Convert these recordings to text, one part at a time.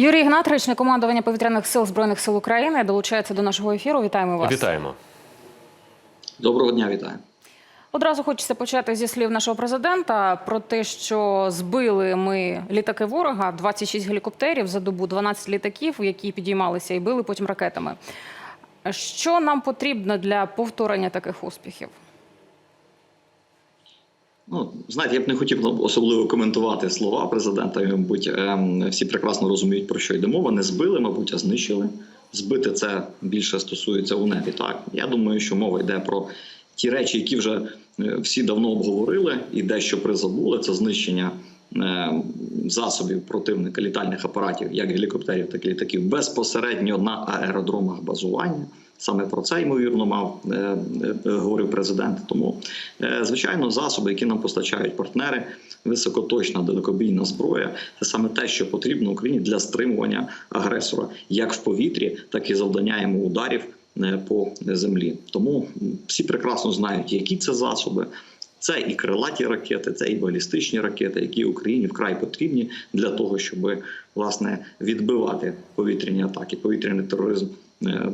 Юрій Ігнат, речник командування повітряних сил збройних сил України, долучається до нашого ефіру. Вітаємо вас. Вітаємо. Доброго дня, вітаю. Одразу хочеться почати зі слів нашого президента про те, що збили ми літаки ворога, 26 гелікоптерів за добу, 12 літаків, які підіймалися і били потім ракетами. Що нам потрібно для повторення таких успіхів? Ну, знаєте, я б не хотів особливо коментувати слова президента. Мабуть, ем, всі прекрасно розуміють, про що йде мова. Не збили, мабуть, а знищили. Збити це більше стосується у небі. Так я думаю, що мова йде про ті речі, які вже е, всі давно обговорили, і дещо призабули. Це знищення засобів противника літальних апаратів, як гелікоптерів, так і літаків, безпосередньо на аеродромах базування. Саме про це ймовірно мав е, е, говорив президент. Тому, е, звичайно, засоби, які нам постачають партнери, високоточна далекобійна зброя, це саме те, що потрібно Україні для стримування агресора, як в повітрі, так і завдання йому ударів е, по землі. Тому всі прекрасно знають, які це засоби. Це і крилаті ракети, це і балістичні ракети, які Україні вкрай потрібні для того, щоб власне відбивати повітряні атаки, повітряний тероризм е,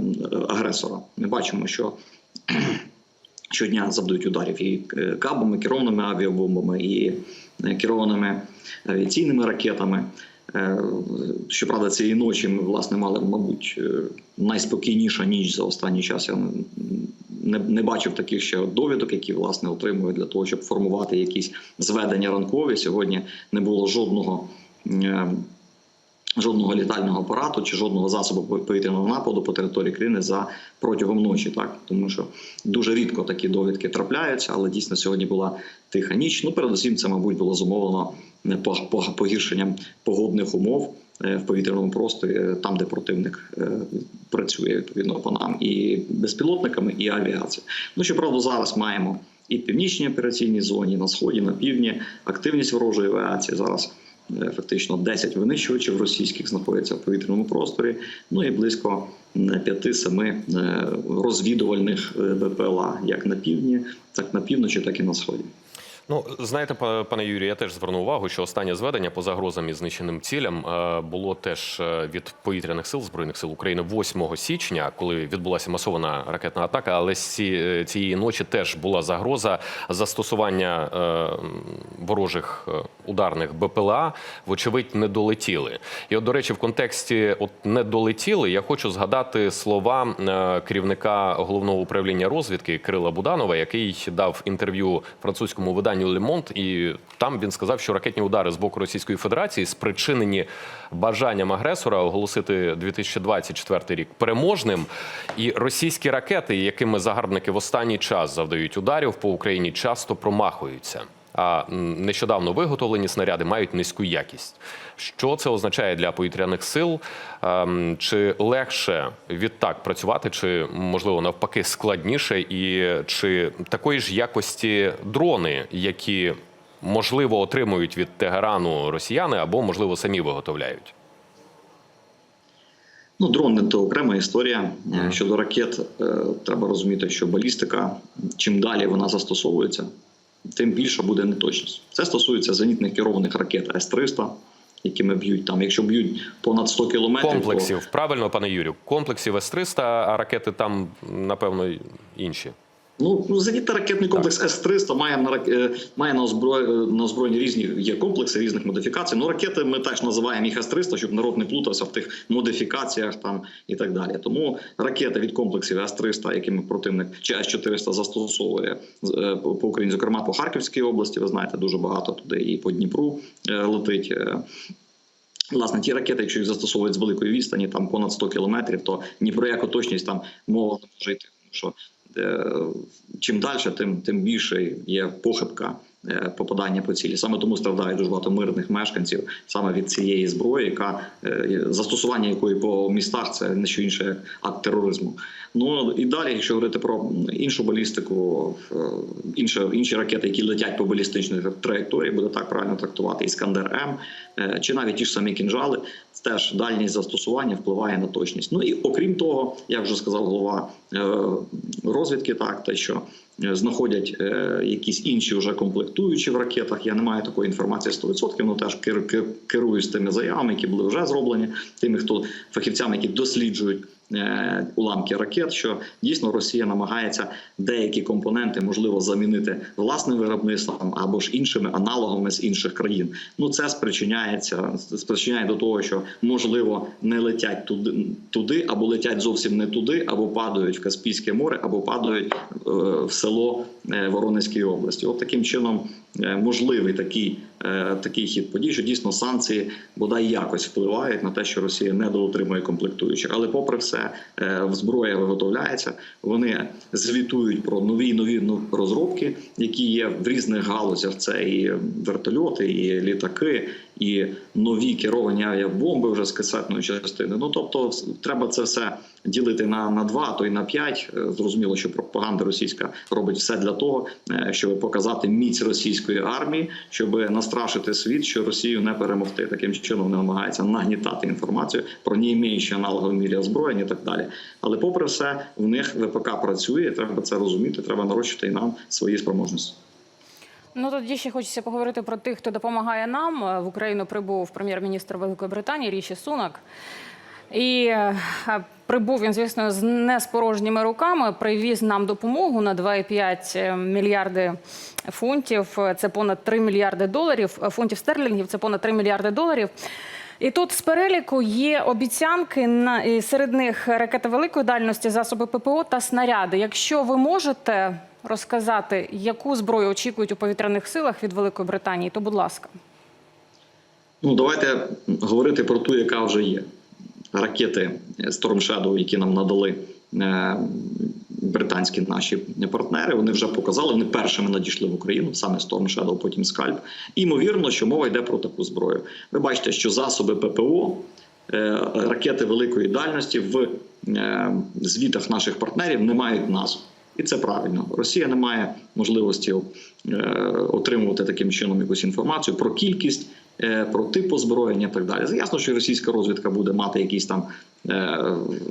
агресора. Ми бачимо, що щодня завдають ударів і е, кабами, керованими авіабомбами, і е, керованими авіаційними ракетами. Щоправда, цієї ночі ми власне мали, мабуть, найспокійніша ніч за останній час. Я не, не бачив таких ще довідок, які власне отримують для того, щоб формувати якісь зведення ранкові. Сьогодні не було жодного. е, Жодного літального апарату чи жодного засобу повітряного нападу по території країни за протягом ночі, так тому що дуже рідко такі довідки трапляються, але дійсно сьогодні була тиха ніч. Ну, передусім, це мабуть було зумовлено е, по- по- погіршенням погодних умов в повітряному просторі, е, там, де противник е, працює відповідно по нам і безпілотниками, і авіацією. Ну щоправда, зараз маємо і в північній операційній зоні, на сході, на півдні активність ворожої авіації зараз. Е, Фактично 10 винищувачів російських знаходяться в повітряному просторі. Ну і близько 5-7 розвідувальних е, БПЛА, як на півдні, так на півночі, так і на сході. Ну, знаєте, па- пане Юрію, я теж звернув увагу, що останнє зведення по загрозам і знищеним цілям е, було теж е, від повітряних сил збройних сил України 8 січня, коли відбулася масована ракетна атака. Але е, цієї ночі теж була загроза застосування ворожих ударних БПЛА. Вочевидь, не долетіли. І, от, до речі, в контексті от не долетіли, я хочу згадати слова керівника головного управління розвідки Кирила Буданова, який дав інтерв'ю французькому виданню Le Лемонт, і там він сказав, що ракетні удари з боку Російської Федерації спричинені бажанням агресора оголосити 2024 рік переможним. І російські ракети, якими загарбники в останній час завдають ударів по Україні, часто промахуються. А нещодавно виготовлені снаряди мають низьку якість. Що це означає для повітряних сил? Чи легше відтак працювати, чи можливо навпаки складніше, і чи такої ж якості дрони, які можливо отримують від Тегерану росіяни, або можливо самі виготовляють? Ну, дрони то окрема історія. Щодо ракет, е, треба розуміти, що балістика, чим далі вона застосовується, тим більша буде неточність. Це стосується зенітних керованих ракет С-300, якими б'ють там. Якщо б'ють понад 100 кілометрів, то Комплексів, правильно, пане Юрію, комплексів С-300, а ракети там, напевно, інші. Ну, ну зенітно-ракетний комплекс С-300 має на е, має на озброї на озброєнні різні є комплекси різних модифікацій. Ну ракети ми теж називаємо їх С-300, щоб народ не плутався в тих модифікаціях там і так далі. Тому ракети від комплексів С-300, якими противник чи С-400 застосовує е, по Україні, зокрема по Харківській області. Ви знаєте, дуже багато туди і по Дніпру е, летить. е, Власне, ті ракети, якщо їх застосовують з великої відстані, там понад 100 кілометрів, то ні про яку точність там мова не може йти. Тому що е, чим далі, тим, тим більше є похибка. е, попадання по цілі. Саме тому страждають дуже багато мирних мешканців саме від цієї зброї, яка е, застосування якої по містах це не що інше як акт тероризму. Ну і далі, якщо говорити про іншу балістику, е, інші, інші ракети, які летять по балістичній траєкторії, буде так правильно трактувати Іскандер М е, чи навіть ті ж самі кінжали, теж дальність застосування впливає на точність. Ну і окрім того, як вже сказав голова е, розвідки, так те, що е, знаходять е, якісь інші вже комплектуючі в ракетах. Я не маю такої інформації 100%, але теж кер- кер- керуюсь тими заявами, які були вже зроблені, тими, хто фахівцями, які досліджують. Е, Уламки ракет, що дійсно Росія намагається деякі компоненти можливо замінити власним виробництвом або ж іншими аналогами з інших країн. Ну це спричиняється спричиняє до того, що можливо не летять туди, туди або летять зовсім не туди, або падають в Каспійське море, або падають е, в село е, Воронезької області. От таким чином можливий такий, такий хід подій, що дійсно санкції бодай якось впливають на те, що Росія не доотримує комплектуючих. Але, попри все, е, зброя виготовляється. Вони звітують про нові нові ну, розробки, які є в різних галузях. Це і вертольоти, і літаки, і нові керовані авіабомби вже з касетної частини. Ну тобто, треба це все ділити на, на два, то й на п'ять. Е, Зрозуміло, що пропаганда російська робить все для того, е, щоб показати міць російської армії, щоб настрашити світ, що Росію не перемогти. Таким чином вони намагаються нагнітати інформацію про не імеючи аналогові мірі озброєння і так далі. Але, попри все, в них ВПК працює. Треба це розуміти. Треба нарощувати і нам свої спроможності. Ну тоді ще хочеться поговорити про тих, хто допомагає нам. Е, В Україну прибув прем'єр-міністр Великої Британії Ріші Сунак. І е, прибув він, звісно, з не з порожніми руками. Привіз нам допомогу на 2,5 мільярди фунтів. Це понад 3 мільярди доларів. Е, Фунтів стерлінгів це понад 3 мільярди доларів. І тут з переліку є обіцянки на серед них ракети великої дальності, засоби ППО та снаряди. Якщо ви можете розказати, яку зброю очікують у повітряних силах від Великої Британії, то будь ласка. Ну давайте говорити про ту, яка вже є. Ракети Storm Shadow, які нам надали е, британські наші партнери, вони вже показали, вони першими надійшли в Україну, саме Storm Shadow, потім Скальп. І ймовірно, що мова йде про таку зброю. Ви бачите, що засоби ППО, е, ракети великої дальності в е, звітах наших партнерів не мають назв. І це правильно. Росія не має можливості е, отримувати таким чином якусь інформацію про кількість, про тип озброєння і так далі. Ясно, що російська розвідка буде мати якісь там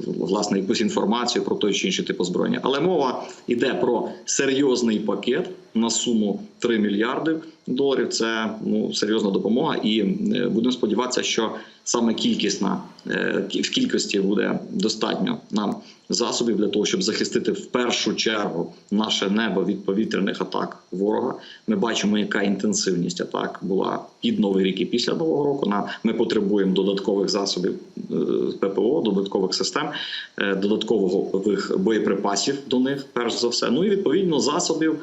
власне якусь інформацію про той чи інший тип озброєння. Але мова йде про серйозний пакет на суму 3 мільярди доларів. Це ну серйозна допомога, і е, будемо сподіватися, що саме кількісна е, в кількості буде достатньо нам засобів для того, щоб захистити в першу чергу наше небо від повітряних атак ворога. Ми бачимо, яка інтенсивність атак була під новий рік і після нового року. На ми потребуємо додаткових засобів е, ППО, додаткових систем, додаткових боєприпасів до них, перш за все. Ну і відповідно засобів.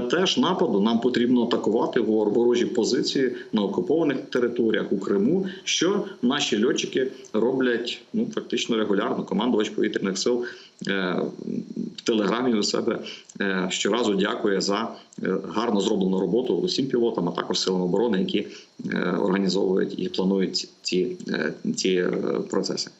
Теж нападу нам потрібно атакувати ворожі позиції на окупованих територіях у Криму, що наші льотчики роблять ну фактично регулярно. Командувач повітряних сил е, в телеграмі у себе е, щоразу дякує за е, гарно зроблену роботу усім пілотам, а також силам оборони, які організовують і планують ці, ці, процеси.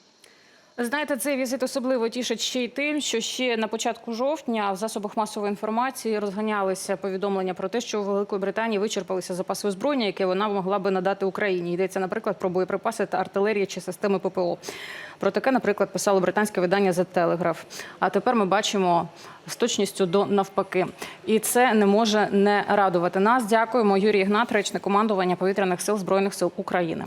Знаєте, цей візит особливо тішить ще й тим, що ще на початку жовтня в засобах масової інформації розганялися повідомлення про те, що у Великої Британії вичерпалися запаси озброєння, яке вона могла би надати Україні. Йдеться, наприклад, про боєприпаси та артилерії чи системи ППО. Про таке, наприклад, писало британське видання The Telegraph. А тепер ми бачимо з точністю до навпаки. І це не може не радувати нас. Дякуємо, Юрій Ігнат, речник командування повітряних сил збройних сил України.